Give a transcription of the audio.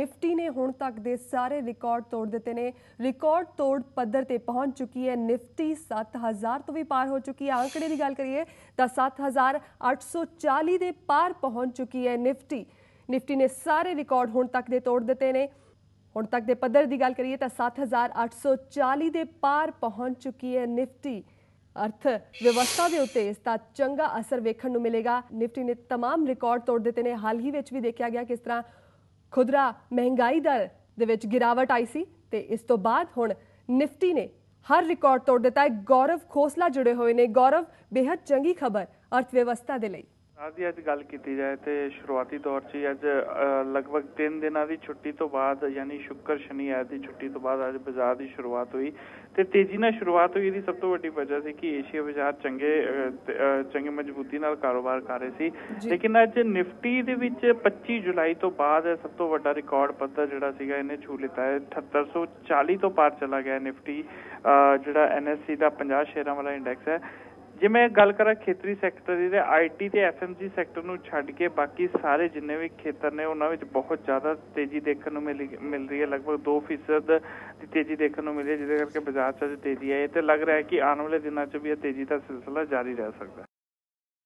ਨਿਫਟੀ ਨੇ ਹੁਣ ਤੱਕ ਦੇ ਸਾਰੇ ਰਿਕਾਰਡ ਤੋੜ ਦਿੱਤੇ ਨੇ। ਰਿਕਾਰਡ ਤੋੜ ਪੱਧਰ ਤੇ ਪਹੁੰਚ ਚੁੱਕੀ ਹੈ। ਨਿਫਟੀ 7000 ਤੋਂ ਵੀ ਪਾਰ ਹੋ ਚੁੱਕੀ ਹੈ। ਅੰਕੜੇ ਦੀ ਗੱਲ ਕਰੀਏ ਤਾਂ 7840 ਦੇ ਪਾਰ ਪਹੁੰਚ ਚੁੱਕੀ ਹੈ ਨਿਫਟੀ। ਨਿਫਟੀ ਨੇ ਸਾਰੇ ਰਿਕਾਰਡ ਹੁਣ ਤੱਕ ਦੇ ਤੋੜ ਦਿੱਤੇ ਨੇ। ਹੁਣ ਤੱਕ ਦੇ ਪੱਧਰ ਦੀ ਗੱਲ ਕਰੀਏ ਤਾਂ 7840 ਦੇ ਪਾਰ ਪਹੁੰਚ ਚੁੱਕੀ ਹੈ ਨਿਫਟੀ। ਅਰਥ ਵਿਵਸਥਾ ਦੇ ਉੱਤੇ ਇਸ ਦਾ ਚੰਗਾ ਅਸਰ ਵੇਖਣ ਨੂੰ ਮਿਲੇਗਾ। ਨਿਫਟੀ ਨੇ ਤਮਾਮ ਰਿਕਾਰਡ ਤੋੜ ਦਿੱਤੇ ਨੇ। ਹਾਲ ਹੀ ਵਿੱਚ ਵੀ ਦੇਖਿਆ ਗਿਆ ਕਿਸ ਤਰ੍ਹਾਂ ਖੁਦਰਾ ਮਹਿੰਗਾਈ ਦਰ ਦੇ ਵਿੱਚ ਗਿਰਾਵਟ ਆਈ ਸੀ ਤੇ ਇਸ ਤੋਂ ਬਾਅਦ ਹੁਣ ਨਿਫਟੀ ਨੇ ਹਰ ਰਿਕਾਰਡ ਤੋੜ ਦਿੱਤਾ ਹੈ। ਗੌਰਵ ਖੋਸਲਾ ਜੁੜੇ ਹੋਏ ਨੇ। ਗੌਰਵ ਬੇहद ਚੰਗੀ ਖਬਰ ਅਰਥ ਵਿਵਸਥਾ ਦੇ ਲਈ। ਅੱਜ ਦੀ ਅੱਜ ਗੱਲ ਕੀਤੀ ਜਾਏ ਤੇ ਸ਼ੁਰੂਆਤੀ ਦੌਰ 'ਚ ਅੱਜ ਲਗਭਗ 3 ਦਿਨਾਂ ਦੀ ਛੁੱਟੀ ਤੋਂ ਬਾਅਦ ਯਾਨੀ ਸ਼ੁੱਕਰ ਸ਼ਨੀ ਐਤ ਦੀ ਛੁੱਟੀ ਤੋਂ ਬਾਅਦ ਅੱਜ ਬਾਜ਼ਾਰ ਦੀ ਸ਼ੁਰੂਆਤ ਹੋਈ ਤੇ ਤੇਜ਼ੀ ਨਾਲ ਸ਼ੁਰੂਆਤ ਹੋਈ ਦੀ ਸਭ ਤੋਂ ਵੱਡੀ ਵਜ੍ਹਾ ਸੀ ਕਿ ਏਸ਼ੀਆ ਬਾਜ਼ਾਰ ਚੰਗੇ ਚੰਗੇ ਮਜ਼ਬੂਤੀ ਨਾਲ ਕਾਰੋਬਾਰ ਕਰ ਰਹੇ ਸੀ। ਲੇਕਿਨ ਅੱਜ ਨਿਫਟੀ ਦੇ ਵਿੱਚ 25 ਜੁਲਾਈ ਤੋਂ ਬਾਅਦ ਸਭ ਤੋਂ ਵੱਡਾ ਰਿਕਾਰਡ ਪੱਧਰ ਜਿਹੜਾ ਸੀਗਾ ਇਹਨੇ ਛੂ ਲਿੱਤਾ ਹੈ। 7840 ਤੋਂ ਪਾਰ ਚਲਾ ਗਿਆ ਨਿਫਟੀ ਜਿਹੜਾ ਐਨਐਸਸੀ ਦਾ 50 ਸ਼ੇਅਰਾਂ ਵਾਲਾ ਇੰਡੈਕਸ ਹੈ। ਜੇ ਮੈਂ ਗੱਲ ਕਰਾਂ ਖੇਤਰੀ ਸੈਕਟਰ ਦੀ, ਤੇ ਆਈਟੀ ਤੇ ਐਫਐਮਜੀ ਸੈਕਟਰ ਨੂੰ ਛੱਡ ਕੇ ਬਾਕੀ ਸਾਰੇ ਜਿੰਨੇ ਵੀ ਖੇਤਰ ਨੇ, ਉਹਨਾਂ ਵਿੱਚ ਬਹੁਤ ਜ਼ਿਆਦਾ ਤੇਜ਼ੀ ਦੇਖਣ ਨੂੰ ਮਿਲੀ, ਮਿਲ ਰਹੀ ਹੈ। ਲਗਭਗ 2% ਦੀ ਤੇਜ਼ੀ ਦੇਖਣ ਨੂੰ ਮਿਲੀ ਹੈ, ਜਿਹਦੇ ਕਰਕੇ ਬਾਜ਼ਾਰ 'ਚ ਅੱਜ ਤੇਜ਼ੀ ਆਈ ਹੈ। ਤੇ ਲੱਗ ਰਿਹਾ ਹੈ ਕਿ ਆਉਣ ਵਾਲੇ ਦਿਨਾਂ 'ਚ ਵੀ ਇਹ ਤੇਜ਼ੀ ਦਾ ਸਿਲਸਿਲਾ ਜਾਰੀ ਰਹਿ ਸਕਦਾ ਹੈ।